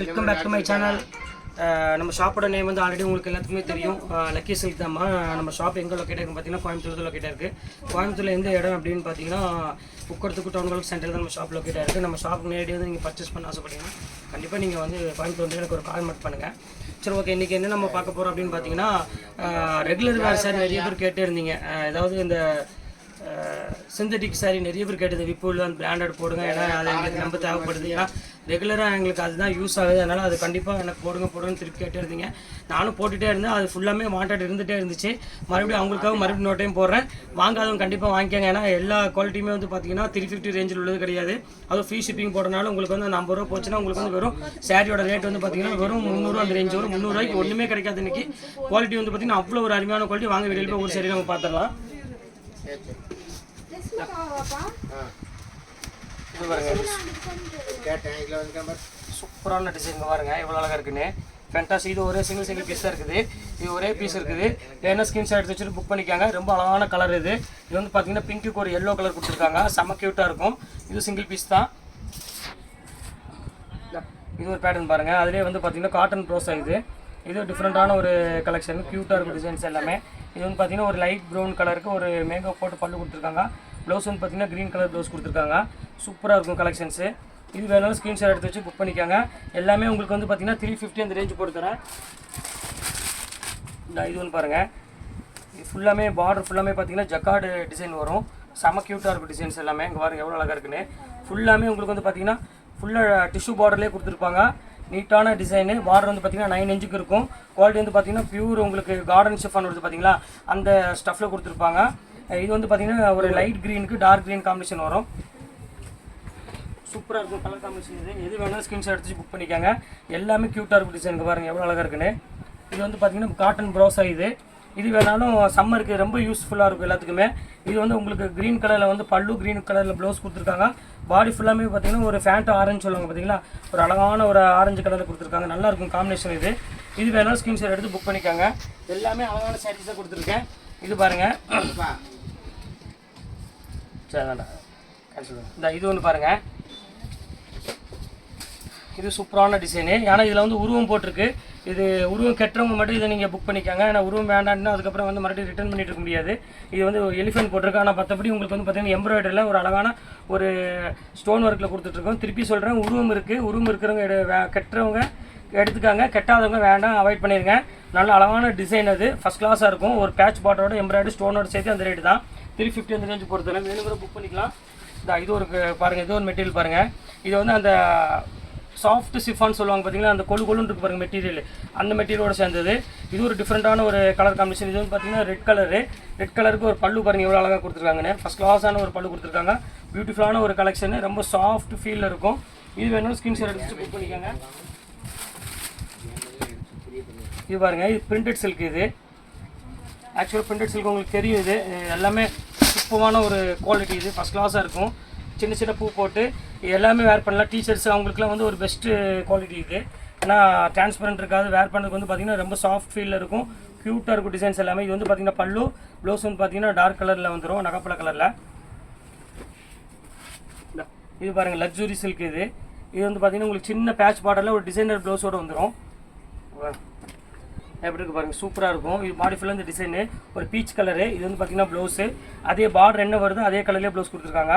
Welcome back to my channel நம்ம ஷாப்போட name வந்து ஆல்ரெடி உங்களுக்கு எல்லாத்துக்குமே தெரியும். Uh, லக்கி சில்க் தான் நம்ம ஷாப் எங்கே லொக்கேட் இருக்கு பார்த்தீங்கன்னா கோயம்புத்தூர் லொக்கேட் இருக்குது கோயம்புத்தூர்ல எந்த இடம் அப்படின்னு பார்த்தீங்கன்னா உக்கடத்துக்கு டவுன் ஹால் சென்டர் தான் நம்ம ஷாப் லொக்கேட் இருக்குது நம்ம ஷாப்புக்கு நேரடி வந்து நீங்கள் பர்ச்சேஸ் பண்ண ஆசைப்பட்டீங்கன்னா கண்டிப்பாக நீங்கள் வந்து கோயம்புத்தூர் வந்து எனக்கு ஒரு கால் மட்டும் பண்ணுங்கள் சரி ஓகே இன்றைக்கி என்ன நம்ம பார்க்க போகிறோம் அப்படின்னு பார்த்தீங்கன்னா ரெகுலர் uh, வேறு சார் நிறைய பேர் கேட்டே இருந்தீங்க. Uh, ஏதாவது இந்த சிந்தட்டிக் சாரி நிறைய பேர் கேட்டது விப்புல அந்த பிராண்டட் போடுங்க ஏன்னா அது எங்களுக்கு ரொம்ப தேவைப்படுது. ஏன்னா ரெகுலராக எங்களுக்கு அதுதான் யூஸ் ஆகுது அதனால் அது கண்டிப்பாக எனக்கு போடுங்க போடுங்கன்னு திருப்பி கேட்டே இருந்தீங்க. நானும் போட்டுகிட்டே இருந்தேன் அது ஃபுல்லாமே வாண்டட் இருந்துகிட்டே இருந்துச்சு. மறுபடியும் அவங்களுக்காக மறுபடியும் நோட்டையும் டைம் போடுறேன். வாங்காதவங்க கண்டிப்பாக வாங்கிக்கோங்க ஏன்னா எல்லா குவாலிட்டியுமே வந்து பார்த்தீங்கன்னா த்ரீ ஃபிஃப்டி ரேஞ்சில் உள்ளது கிடையாது. அதுவும் ஃப்ரீ ஷிப்பிங் போடுறனால உங்களுக்கு வந்து ஐம்பது ரூபா போச்சுன்னா உங்களுக்கு வந்து வெறும் சாரியோட ரேட் வந்து பார்த்தீங்கன்னா வெறும் முந்நூறுவா அந்த ரேஞ்ச் வரும். முந்நூறுவாய்க்கு ஒன்றுமே கிடைக்காது இன்னைக்கு. குவாலிட்டி வந்து பார்த்தீங்கன்னா அவ்வளோ ஒரு அருமையான குவாலிட்டி வாங்க வெளியில் போய் ஒரு சரி நம்ம பார்த்துடலாம் இது பாருங்க கேட்டேன் இதில் வந்து சூப்பரான டிசைன் பாருங்க. எவ்வளோ அழகாக இருக்குன்னு. ஃபென்டாஸ் இது ஒரே சிங்கிள் சிங்கிள் பீஸ் தான் இருக்குது. இது ஒரே பீஸ் இருக்குது. என்ன ஸ்கிரீன்ஷாட் எடுத்து வச்சுட்டு புக் பண்ணிக்காங்க. ரொம்ப அழகான கலர் இது. இது வந்து பார்த்தீங்கன்னா பிங்க்குக்கு ஒரு எல்லோ கலர் கொடுத்துருக்காங்க. செம்ம க்யூட்டாக இருக்கும். இது சிங்கிள் பீஸ் தான். இது ஒரு பேட்டர்ன் பாருங்க. அதுலேயே வந்து பார்த்தீங்கன்னா காட்டன் ப்ரோஸா இது. இது டிஃப்ரெண்ட்டான ஒரு கலெக்ஷன் க்யூட்டாக இருக்கும் டிசைன்ஸ் எல்லாமே. இது வந்து பார்த்தீங்கன்னா ஒரு லைட் ப்ரௌன் கலருக்கு ஒரு மேக்கப் போட்டு பல்லு கொடுத்துருக்காங்க. ப்ளவுஸ் வந்து பார்த்தீங்கன்னா க்ரீன் கலர் ப்ளவுஸ் கொடுத்துருக்காங்க. சூப்பராக இருக்கும் கலெக்ஷன்ஸு இது வேணாலும் ஸ்க்ரீன்ஷாட் எடுத்து வச்சு புக் பண்ணிக்காங்க. எல்லாமே உங்களுக்கு வந்து பார்த்தீங்கன்னா த்ரீ ஃபிஃப்டி அந்த ரேஞ்ச் போட்டு தரேன். இந்த இது ஒன்று பாருங்கள் இது ஃபுல்லாமே பார்டர் ஃபுல்லாமே பார்த்தீங்கன்னா ஜக்கார்டு டிசைன் வரும். செம க்யூட்டாக இருக்கும் டிசைன்ஸ் எல்லாமே. இங்கே பாருங்கள் எவ்வளோ அழகாக இருக்குன்னு. ஃபுல்லாமே உங்களுக்கு வந்து பார்த்தீங்கன்னா ஃபுல்லாக டிஷ்யூ பார்டர்லேயே கொடுத்துருப்பாங்க. நீட்டான டிசைனு பார்டர் வந்து பார்த்திங்கன்னா நைன் இன்ச்சுக்கு இருக்கும். குவாலிட்டி வந்து பார்த்தீங்கன்னா பியூர் உங்களுக்கு கார்டன் ஷிஃபான் வருது பார்த்திங்களா அந்த ஸ்டஃப்பில் கொடுத்துருப்பாங்க. இது வந்து பார்த்தீங்கன்னா ஒரு லைட் க்ரீனுக்கு டார்க் க்ரீன் காம்பினேஷன் வரும். சூப்பராக இருக்கும் கலர் காம்பினேஷன் இது. எது வேணாலும் ஸ்கிரீன்ஷாட் எடுத்து புக் பண்ணிக்காங்க. எல்லாமே க்யூட்டாக இருக்கும் டிசைனுக்கு பாருங்கள் எவ்வளோ அழகாக இருக்குன்னு. இது வந்து பார்த்தீங்கன்னா காட்டன் ப்ரோஸா இது. இது வேணாலும் சம்மருக்கு ரொம்ப யூஸ்ஃபுல்லாக இருக்கும் எல்லாத்துக்குமே. இது வந்து உங்களுக்கு க்ரீன் கலரில் வந்து பல்லு க்ரீன் கலரில் ப்ளவுஸ் கொடுத்துருக்காங்க. பாடி ஃபுல்லாமே பார்த்தீங்கன்னா ஒரு ஃபேண்ட் ஆரஞ்சு சொல்லுவாங்க பார்த்தீங்களா ஒரு அழகான ஒரு ஆரஞ்சு கலரில் கொடுத்துருக்காங்க. நல்லா இருக்கும் காம்பினேஷன் இது. இது வேணாலும் ஸ்கிரீன்ஷாட் எடுத்து புக் பண்ணிக்காங்க. எல்லாமே அழகான சாரீஸாக கொடுத்துருக்கேன். இது பாருங்கள் சரி வேண்டாம். இந்த இது ஒன்று பாருங்கள் இது சூப்பரான டிசைனு ஏன்னா இதில் வந்து உருவம் போட்டிருக்கு. இது உருவம் கெட்டவங்க மட்டும் இதை நீங்கள் புக் பண்ணிக்காங்க. ஏன்னா உருவம் வேண்டாம்னா அதுக்கப்புறம் வந்து மறுபடியும் ரிட்டர்ன் பண்ணிட்டு இருக்க முடியாது. இது வந்து எலிஃபென்ட் போட்டிருக்கு. ஆனால் மற்றபடி உங்களுக்கு வந்து பார்த்திங்கன்னா எம்ப்ராய்டரியில் ஒரு அழகான ஒரு ஸ்டோன் ஒர்க்கில் கொடுத்துட்ருக்கோம். திருப்பி சொல்கிறேன் உருவம் இருக்குது உருவம் இருக்கிறவங்க வே- கெட்டவங்க எடுத்துக்காங்க. கெட்டாதவங்க வேண்டாம். அவாய்ட் பண்ணிடுங்க நல்ல அழகான டிசைன் அது. ஃபஸ்ட் கிளாஸாக இருக்கும். ஒரு பேட்ச் பாட்டோட எம்ப்ராய்டரி ஸ்டோனோட சேர்த்து அந்த ரேட்டு தான். த்ரீ ஃபிஃப்டி அந்த ரேஞ்சு பொறுத்தவரை வேணும் கூட புக் பண்ணிக்கலாம். இந்த இது ஒரு பாருங்கள் இது ஒரு மெட்டீரியல் பாருங்கள் இது வந்து அந்த சாஃப்ட் சிஃபான் சொல்லுவாங்க பார்த்தீங்களா அந்த கொழு கொழுன்னு இருக்கு பாருங்கள் மெட்டீரியல் அந்த மெட்டீரியலோட சேர்ந்தது. இது ஒரு டிஃப்ரெண்ட்டான ஒரு கலர் காம்பினேஷன் இது வந்து பார்த்தீங்கன்னா ரெட் கலரு ரெட் கலருக்கு ஒரு பல்லு பாருங்க எவ்வளோ அழகாக கொடுத்துருக்காங்கன்னு. ஃபஸ்ட் கிளாஸான ஒரு பல்லு கொடுத்துருக்காங்க. பியூட்டிஃபுல்லான ஒரு கலெக்ஷன் ரொம்ப சாஃப்ட் ஃபீலில் இருக்கும். இது வேணும் ஸ்கிரீன்ஷாட் எடுத்து புக் பண்ணிக்கோங்க. இது பாருங்க இது பிரிண்டட் சில்க் இது. ஆக்சுவலாக பிரிண்டட் சில்க் உங்களுக்கு தெரியும் இது எல்லாமே சூப்பரான ஒரு குவாலிட்டி இது. ஃபஸ்ட் கிளாஸாக இருக்கும். சின்ன சின்ன பூ போட்டு எல்லாமே வேர் பண்ணலாம். டீச்சர்ஸ் அவங்களுக்குலாம் வந்து ஒரு பெஸ்ட்டு குவாலிட்டி இது. ஏன்னா டிரான்ஸ்பரண்ட் இருக்காது. வேர் பண்ணுறதுக்கு வந்து பார்த்திங்கன்னா ரொம்ப சாஃப்ட் ஃபீலில் இருக்கும். க்யூட்டாக இருக்கும் டிசைன்ஸ் எல்லாமே. இது வந்து பார்த்திங்கன்னா பல்லு. ப்ளவுஸ் வந்து பார்த்தீங்கன்னா டார்க் கலரில் வந்துடும் நகப்பழ கலரில் இது பாருங்கள் லக்ஸுரி சில்க் இது. இது வந்து பார்த்தீங்கன்னா உங்களுக்கு சின்ன பேட்ச் பாடலில் ஒரு டிசைனர் ப்ளவுஸோட வந்துடும் எப்படி இருக்கு பாருங்க சூப்பராக இருக்கும். இது பாடி ஃபுல்லாக இந்த டிசைனு ஒரு பீச் கலரு இது வந்து பார்த்தீங்கன்னா ப்ளவுஸு அதே பார்டர் என்ன வருதோ அதே கலர்லேயே ப்ளவுஸ் கொடுத்துருக்காங்க.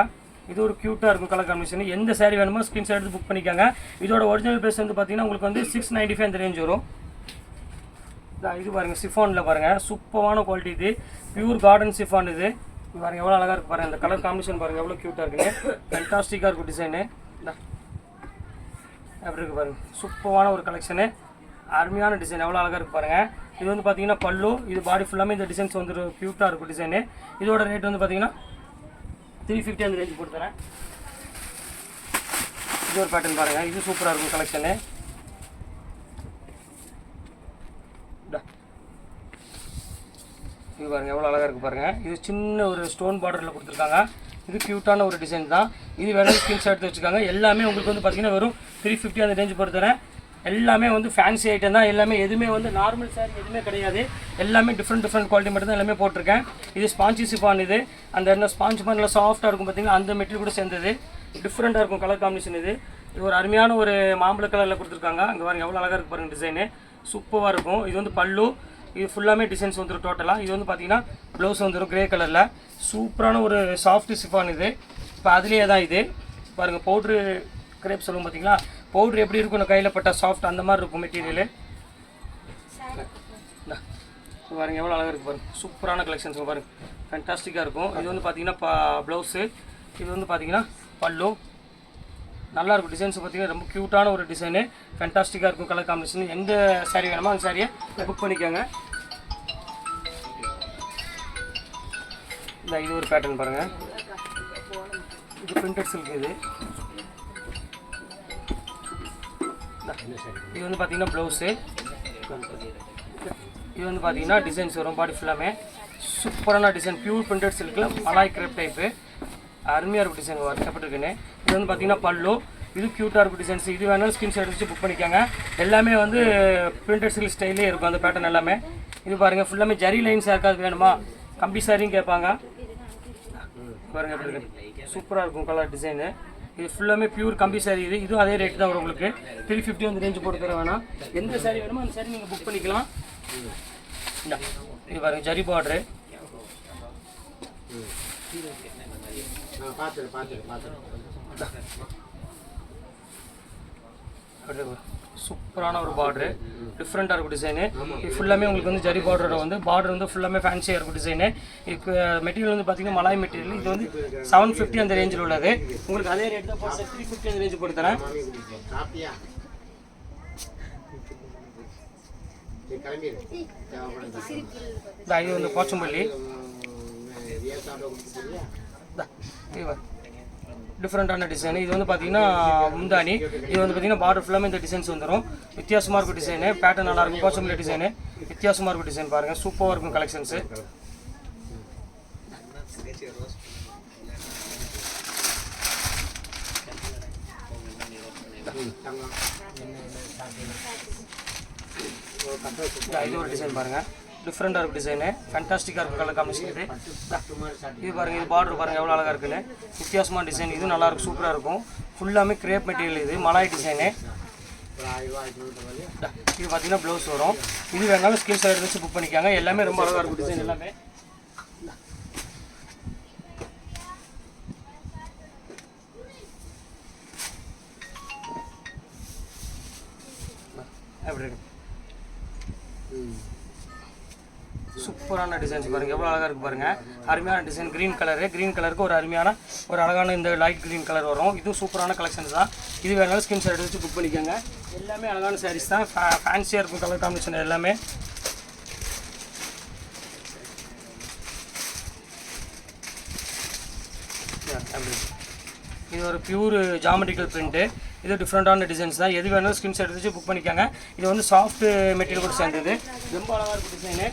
இது ஒரு க்யூட்டாக இருக்கும் கலர் காம்பினேஷன் எந்த saree வேணுமோ ஸ்க்ரீன்ஷாட் எடுத்து புக் பண்ணிக்காங்க. இதோட ஒரிஜினல் ப்ரைஸ் வந்து பார்த்தீங்கன்னா உங்களுக்கு வந்து சிக்ஸ் நைன்டி ஃபைவ் அந்த ரேஞ்ச் வரும். இது பாருங்கள் சிஃபானில் பாருங்கள் சூப்பரான குவாலிட்டி இது. பியூர் கார்டன் சிஃபான் இது. பாருங்கள் எவ்வளோ அழகாக இருக்கு பாருங்கள் இந்த கலர் காம்பினேஷன் பாருங்கள் எவ்வளோ க்யூட்டாக இருக்குங்க ஃபென்டாஸ்டிக்காக இருக்கும் டிசைனு எப்படி இருக்கு பாருங்கள் சூப்பரான ஒரு கலெக்ஷனு அருமையான டிசைன் எவ்வளோ அழகாக இருக்கு பாருங்கள் இது வந்து பார்த்தீங்கன்னா பல்லு. இது பாடி ஃபுல்லாமே இந்த டிசைன்ஸ் வந்து க்யூட்டாக இருக்கும் டிசைனு இதோட ரேட் வந்து பார்த்தீங்கன்னா த்ரீ ஃபிஃப்டி அந்த ரேஞ்ச் கொடுத்துறேன் இது ஒரு பேட்டர்ன் பாருங்கள் இது சூப்பராக இருக்கும் கலெக்ஷனு இது பாருங்க எவ்வளோ அழகாக இருக்குது பாருங்கள் இது சின்ன ஒரு ஸ்டோன் பார்டரில் கொடுத்துருக்காங்க. இது க்யூட்டான ஒரு டிசைன் தான். இது வேணும் ஸ்கிரீன்ஷாட் எடுத்து வச்சுருக்காங்க எல்லாமே உங்களுக்கு வந்து பார்த்தீங்கன்னா வெறும் த்ரீ ஃபிஃப்டி அந்த ரேஞ்ச் பொறுத்துறேன் எல்லாமே வந்து ஃபேன்சி ஐட்டம் தான். எல்லாமே எதுவுமே வந்து நார்மல் சாரி எதுவுமே கிடையாது. எல்லாமே டிஃப்ரெண்ட் டிஃப்ரெண்ட் குவாலிட்டி மட்டும் தான் எல்லாமே போட்டிருக்கேன். இது ஸ்பாஞ்சி சிஃபான் இது. அந்த என்ன ஸ்பாஞ்ச் மாதிரி நல்லா சாஃப்டாக இருக்கும் பார்த்தீங்கன்னா அந்த மெட்டீரியல் கூட சேர்ந்தது. டிஃப்ரெண்ட்டாக இருக்கும் கலர் காம்பினேஷன் இது. இது ஒரு அருமையான ஒரு மாம்பழ கலரில் கொடுத்துருக்காங்க. அங்கே பாருங்கள் எவ்வளோ அழகாக இருக்கு பாருங்கள் டிசைனு சூப்பராக இருக்கும். இது வந்து பல்லு. இது ஃபுல்லாமே டிசைன்ஸ் வந்துடும் டோட்டலாக இது வந்து பார்த்தீங்கன்னா ப்ளவுஸ் வந்துடும் கிரே கலரில் சூப்பரான ஒரு சாஃப்ட் சிஃபான் இது. இப்போ அதுலேயே தான் இது. பாருங்கள் பவுட்ரு கிரேப் சொல்லுவோம் பார்த்தீங்களா பவுட்ரு எப்படி இருக்கும்? இந்த கையில் பட்டா சாஃப்ட் அந்த மாதிரி இருக்கும் மெட்டீரியலு பாருங்க எவ்வளோ அழகாக இருக்குது பாருங்கள் சூப்பரான கலெக்ஷன்ஸ் பாருங்க. ஃபேன்டாஸ்டிக்காக இருக்கும். இது வந்து பார்த்தீங்கன்னா பா ப்ளவுஸு இது வந்து பார்த்தீங்கன்னா பல்லு. நல்லா இருக்கும். டிசைன்ஸ் பார்த்தீங்கன்னா ரொம்ப க்யூட்டான ஒரு டிசைனு ஃபேன்டாஸ்டிக்காக இருக்கும் கலர் காம்பினேஷன் எந்த சாரீ வேணுமோ அந்த சாரியை புக் பண்ணிக்கோங்க. இந்த இது ஒரு பேட்டர்ன் பாருங்கள் இது பிரிண்டட் சில்க் இது. இது வந்து பார்த்தீங்கன்னா ப்ளவுஸு இது வந்து பார்த்தீங்கன்னா டிசைன்ஸ் வரும். பாடி ஃபுல்லாமே சூப்பரான டிசைன் பியூர் பிரிண்டட் சில்கில் மலாய் கிரேப் டைப்பு அருமையாக இருக்கும் டிசைன் கஷ்டப்பட்டுருக்குன்னு இது வந்து பார்த்தீங்கன்னா பல்லு. இது க்யூட்டாக இருக்கும் டிசைன்ஸ் இது வேணாலும் ஸ்கிரீன் ஷாட் வச்சு புக் பண்ணிக்கோங்க. எல்லாமே வந்து பிரிண்டட் சில்க் ஸ்டைலே இருக்கும். அந்த பேட்டர்ன் எல்லாமே. இது பாருங்கள் ஃபுல்லாமே ஜரி லைன்ஸ் யாருக்காவது வேணுமா? கம்பி சாரியும் கேட்பாங்க. பாருங்கள் சூப்பராக இருக்கும் கலர் டிசைனு இது ஃபுல்லாமே பியூர் கம்பி சாரி இது. இதுவும் அதே ரேட் தான் வரும் உங்களுக்கு. த்ரீ ஃபிஃப்டி வந்து ரேஞ்சு போட்டு தர வேணாம். எந்த சாரி வேணுமோ அந்த சாரி நீங்கள் புக் பண்ணிக்கலாம். இது பாருங்க ஜரி பார்டரு பார்த்துரு பார்த்துரு பார்த்துரு சூப்பரான ஒரு பார்டரு டிஃப்ரெண்ட்டாக இருக்கும் டிசைனு இது ஃபுல்லாமே உங்களுக்கு வந்து ஜரி பார்டரோட வந்து பார்டர் வந்து ஃபுல்லாமே ஃபேன்சியாக இருக்கும் டிசைனு இப்போ மெட்டீரியல் வந்து பார்த்தீங்கன்னா மலாய் மெட்டீரியல் இது வந்து செவன் ஃபிஃப்டி அந்த ரேஞ்சில் உள்ளது. உங்களுக்கு அதே ரேட் தான் போட்டு த்ரீ ஃபிஃப்டி அந்த ரேஞ்சு போட்டு தரேன். இந்த இது வந்து போச்சம்பள்ளி. டிஃப்ரெண்ட்டான டிசைன் இது வந்து பார்த்தீங்கன்னா முந்தானி இது வந்து பார்த்தீங்கன்னா பார்டர் ஃபுல்லாமே இந்த டிசைன்ஸ் வந்துடும் வித்தியாசமாக இருக்கும் டிசைனு பேட்டர்ன் நல்லா இருக்கும். போச்சம்பள்ளி டிசைனு வித்தியாசமாக இருக்கும் டிசைன் பாருங்கள் சூப்பராக இருக்கும் கலெக்ஷன்ஸு இது ஒரு டிசைன் பாருங்கள் டிஃப்ரெண்ட்டாக இருக்கும் டிசைனு ஃபேண்டாஸ்டிக்காக இருக்கும் கலர் காம்பினேஷன் இது. இது பாருங்கள் இது பார்டர் பாருங்கள் எவ்வளோ அழகாக இருக்குன்னு. வித்தியாசமான டிசைன் இது நல்லாயிருக்கும் சூப்பராக இருக்கும். ஃபுல்லாமே கிரேப் மெட்டீரியல் இது மலாய் டிசைனு இது பார்த்தீங்கன்னா ப்ளவுஸ் வரும். இது வேணாலும் ஸ்கிரீன் சைடு வச்சு புக் பண்ணிக்காங்க. எல்லாமே ரொம்ப அழகாக இருக்கும் டிசைன் எல்லாமே. எப்படி இருக்கு ம் சூப்பரான டிசைன்ஸ் பாருங்க. எவ்வளோ அழகாக இருக்கு பாருங்க. அருமையான டிசைன் க்ரீன் கலரு க்ரீன் கலருக்கு ஒரு அருமையான ஒரு அழகான இந்த லைட் க்ரீன் கலர் வரும். இதுவும் சூப்பரான கலெக்ஷன்ஸ் தான். இது வேணாலும் ஸ்கிரீன் ஷாட் வச்சு புக் பண்ணிக்கோங்க. எல்லாமே அழகான சாரீஸ் தான். ஃபேன்சியாக இருக்கும் கலர் காம்பினேஷன் எல்லாமே. இது ஒரு பியூர் ஜாமெட்ரிக்கல் பிரிண்ட்டு இது டிஃப்ரெண்ட்டான டிசைன்ஸ் தான். எது வேணாலும் ஸ்கிரீன் ஷாட் எடுத்து புக் பண்ணிக்கோங்க. இது வந்து சாஃப்ட் மெட்டீரியல் கூட சேர்ந்தது. ரொம்ப அழகாக இருக்கும் டிசைனு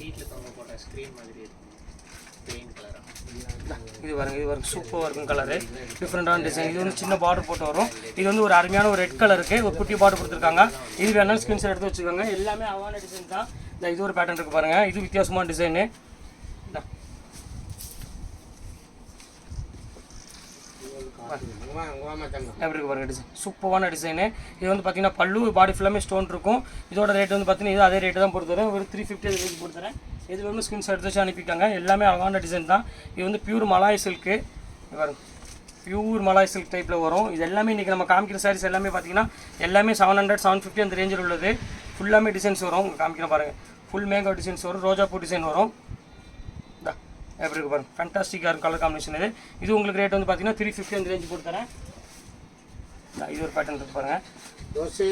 வீட்டில் தொங்க போட்ட ஸ்க்ரீன் மாதிரி இருக்கும் க்ரீன் கலராக இது. பாருங்க இது பாருங்க. சூப்பராக இருக்கும் கலரு டிஃப்ரெண்டான டிசைன் இது வந்து சின்ன பார்டர் போட்டு வரும். இது வந்து ஒரு அருமையான ஒரு ரெட் கலருக்கு ஒரு குட்டி பார்டர் கொடுத்துருக்காங்க. இது வேணாலும் ஸ்கிரீன்ஷாட் எடுத்து வச்சுக்கோங்க. எல்லாமே அழகான டிசைன் தான். இந்த இது ஒரு பேட்டர்ன் இருக்கு பாருங்கள் இது வித்தியாசமான டிசைனு எப்படி இருக்கு பாருங்க டிசைன் சூப்பரான டிசைனு இது வந்து பார்த்தீங்கன்னா பல்லு பாடி ஃபுல்லாமே ஸ்டோன் இருக்கும். இதோட ரேட் வந்து பார்த்தீங்கன்னா இது அதே ரேட்டு தான் போட்டு ஒரு த்ரீ ஃபிஃப்டி ரேட் போட்டு தரேன் இது வந்து ஸ்கிரீன்ஷாட் எடுத்து வச்சு அனுப்பிட்டாங்க. எல்லாமே அழகான டிசைன் தான். இது வந்து பியூர் மலாய் சில்க்கு பாருங்க. பியூர் மலாய் சில்க் டைப்பில் வரும். இது எல்லாமே இன்றைக்கி நம்ம காமிக்கிற சாரீஸ் எல்லாமே பார்த்தீங்கன்னா எல்லாமே செவன் ஹண்ட்ரட் செவன் ஃபிஃப்டி அந்த ரேஞ்சில் உள்ளது. ஃபுல்லாமே டிசைன்ஸ் வரும். உங்களுக்கு காமிக்கிறேன் பாருங்கள் ஃபுல் மேங்கோ டிசைன்ஸ் வரும். ரோஜாப்பூ டிசைன் வரும். இந்தா, எப்படி இருக்கு பாருங்க. ஃபேண்டாஸ்டிக்காக இருக்கும் கலர் காம்பினேஷன் இது. இது உங்களுக்கு ரேட் வந்து பார்த்தீங்கன்னா த்ரீ ஃபிஃப்டி அந்த ரேஞ்சு இந்தா, இது ஒரு பேட்டர்ன் இருக்கு பாருங்க. தோசை.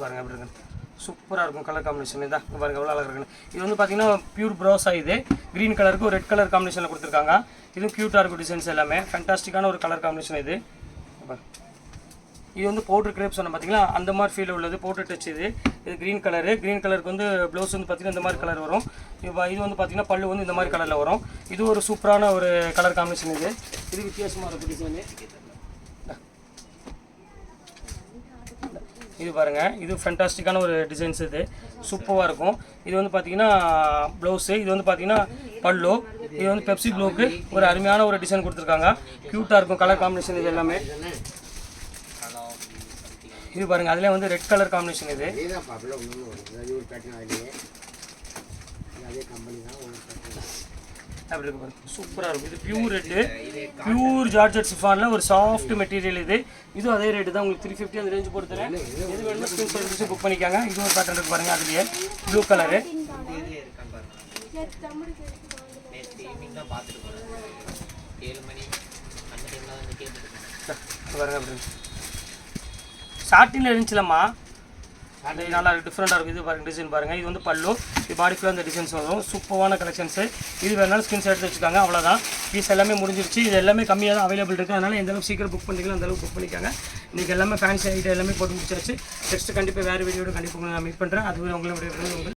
பாருங்க எப்படி இருக்கு சூப்பராக இருக்கும் கலர் காம்பினேஷன் இதான் பாருங்க எவ்வளோ அழகாக இருக்குன்னு. இது வந்து பார்த்தீங்கன்னா பியூர் ப்ரோஸா இது. க்ரீன் கலருக்கு ரெட் கலர் காம்பினேஷனில் கொடுத்துருக்காங்க. இதுவும் க்யூட்டாக இருக்கும் டிசைன்ஸ் எல்லாமே. ஃபேண்டாஸ்டிக்கான ஒரு கலர் காம்பினேஷன் இது. இது வந்து பவுடர் கிரேப் சொன்ன பார்த்தீங்களா அந்த மாதிரி ஃபீல் உள்ளது. பவுடர் டச் இது. இது க்ரீன் கலரு க்ரீன் கலருக்கு வந்து ப்ளவுஸ் வந்து பார்த்தீங்கன்னா இந்த மாதிரி கலர் வரும். இப்போ இது வந்து பார்த்தீங்கன்னா பல்லு வந்து இந்த மாதிரி கலரில் வரும். இது ஒரு சூப்பரான ஒரு கலர் காம்பினேஷன் இது. இது வித்தியாசமாக இருக்கும் டிசைனு இது பாருங்கள் இது ஃபென்டாஸ்டிக்கான ஒரு டிசைன்ஸ் இது. சூப்பராக இருக்கும். இது வந்து பார்த்தீங்கன்னா ப்ளவுஸு இது வந்து பார்த்தீங்கன்னா பல்லு. இது வந்து பெப்சி ப்ளூக்கு ஒரு அருமையான ஒரு டிசைன் கொடுத்துருக்காங்க. க்யூட்டாக இருக்கும். கலர் காம்பினேஷன் இது எல்லாமே. இது பாருங்கள் அதில் வந்து ரெட் கலர் காம்பினேஷன் இது. அதே கம்பெனி தான். அப்படி இருக்கு பாருங்க. சூப்பராக இருக்கும். இது பியூர் ரெட்டு பியூர் ஜார்ஜட் சிஃபானில் ஒரு சாஃப்ட் மெட்டீரியல் இது. இதுவும் அதே ரேட்டு தான். உங்களுக்கு த்ரீ ஃபிஃப்டி அந்த ரேஞ்ச் போட்டு தரேன் எது வேணுமோ ஸ்க்ரீன் ஷாட் புக் பண்ணிக்காங்க. இது ஒரு பேட்டர்ன் இருக்கு பாருங்க. அதுலேயே ப்ளூ கலரு பாருங்க. அப்படி ஸ்டார்டிங்கில் இருந்துச்சுலம்மா. அண்ட் நல்லா டிஃப்ரெண்ட்டாக இருக்கும் இது பாருங்க டிசைன் பாருங்கள் இது வந்து பல்லு. இது பாடி ஃபுல்லாக அந்த டிசைன்ஸ் வரும். சூப்பரான கலெக்ஷன்ஸு இது வேணாலும் ஸ்கின்ஸ் எடுத்து வச்சுக்காங்க. அவ்வளோதான் பீஸ் எல்லாமே முடிஞ்சிருச்சு. இது எல்லாமே கம்மியாக தான் அவைலபிள் இருக்குது அதனால் எந்த அளவுக்கு சீக்கிரம் புக் பண்ணிக்கலாம் அந்த அளவுக்கு புக் பண்ணிக்காங்க. இன்றைக்கி எல்லாமே ஃபேன்சி ஐட்டம் எல்லாமே போட்டு முடிச்சாச்சு. நெக்ஸ்ட்டு கண்டிப்பாக வேறு வீடியோட கண்டிப்பாக நான் மீட் பண்ணுறேன் அது உங்களுடைய